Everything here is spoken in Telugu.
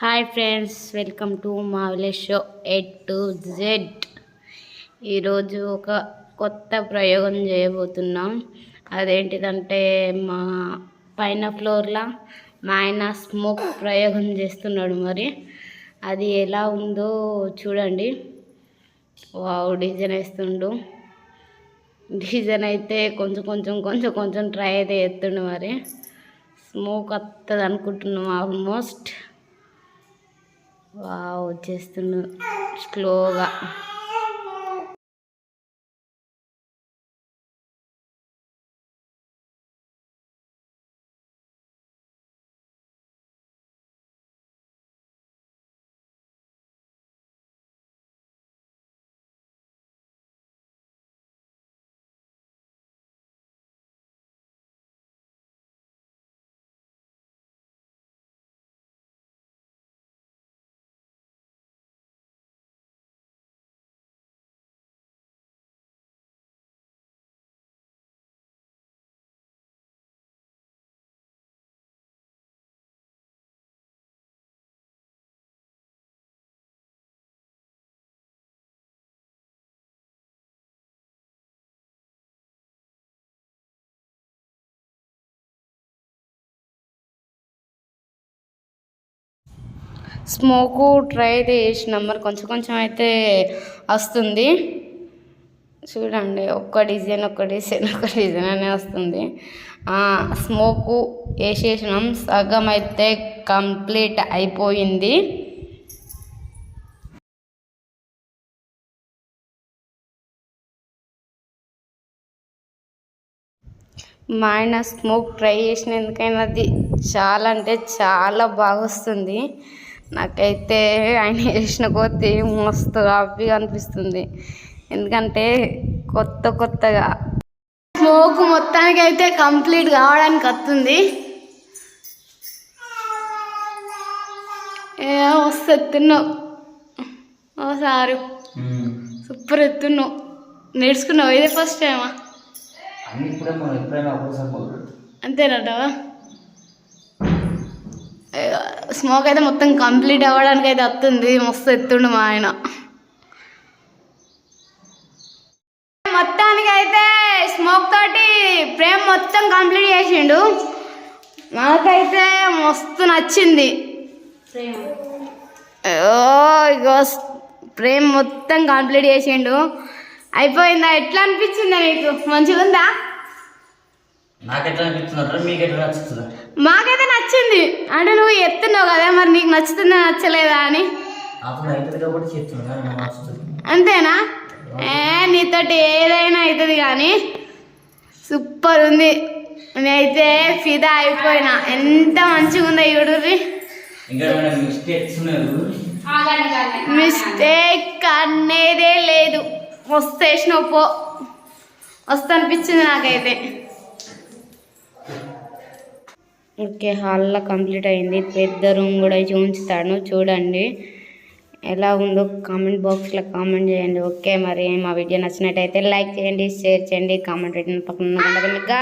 హాయ్ ఫ్రెండ్స్ వెల్కమ్ టు మా village show A to Z ఈరోజు ఒక కొత్త ప్రయోగం చేయబోతున్నాం. అదేంటిదంటే మా పైన ఫ్లోర్లో మా ఆయన స్మోక్ ప్రయోగం చేస్తున్నాడు మరి. అది ఎలా ఉందో చూడండి. Wow design వేస్తుండు. డిజైన్ అయితే కొంచెం కొంచెం కొంచెం కొంచెం ట్రై అయితే చేస్తుండు మరి. స్మోక్ వస్తుంది అనుకుంటున్నాం ఆల్మోస్ట్. వావ్ వచ్చేస్తున్నా స్లోగా. స్మోకు ట్రై అయితే చేసినాం మరి కొంచెం కొంచెం అయితే వస్తుంది. చూడండి ఒక్క డిజైన్ ఒక్క డిజైన్ ఒక్క డిజైన్ అనే వస్తుంది. స్మోకు వేసేసినాం. సగం అయితే కంప్లీట్ అయిపోయింది. మా ఆయన స్మోక్ ట్రై చేసిన ఎందుకైనా అది చాలా అంటే చాలా బాగా వస్తుంది. నాకైతే ఆయన వేసిన కొద్దీ మస్తు హ్యాపీగా అనిపిస్తుంది. ఎందుకంటే కొత్త కొత్తగా. స్మోక్ మొత్తానికి అయితే కంప్లీట్ కావడానికి వస్తుంది. ఏ వస్తు ఎత్తున్నావు. ఓ సారు సూపర్ ఎత్తున్నావు. నేర్చుకున్నావు? ఇదే ఫస్ట్ టైమా అంతేనంటావా? స్మోక్ అయితే మొత్తం కంప్లీట్ అవ్వడానికి అయితే వస్తుంది. మస్తు ఎత్తుండు మా ఆయన. మొత్తానికి అయితే స్మోక్ తోటి ప్రేమ్ మొత్తం కంప్లీట్ చేసిండు. నాకైతే మస్తు నచ్చింది. ఓ ఇగో ప్రేమ్ మొత్తం కంప్లీట్ చేసిండు. అయిపోయిందా? ఎట్లా అనిపించిందా నీకు? మంచిగా ఉందా మాకైతే నచ్చింది. అంటే నువ్వు ఎత్తున్నావు కదా మరి నీకు నచ్చుతుందా నచ్చలేదా అని. అంతేనా? ఏ నీతోటి ఏదైనా అవుతుంది కానీ సూపర్ ఉంది. నేనైతే ఫిదా అయిపోయినా. ఎంత మంచిగా ఉందో చూడుర్రి. మిస్టేక్ అనేదే లేదు. వస్తే పో. వస్తా అనిపించింది నాకైతే. ఓకే హాల్లో కంప్లీట్ అయింది. పెద్ద రూమ్ కూడా చూపించుతాను చూడండి. ఎలా ఉందో కామెంట్ బాక్స్లో కామెంట్ చేయండి. ఓకే మరి మా వీడియో నచ్చినట్టయితే లైక్ చేయండి షేర్ చేయండి కామెంట్ పెట్టిన పక్కన గంట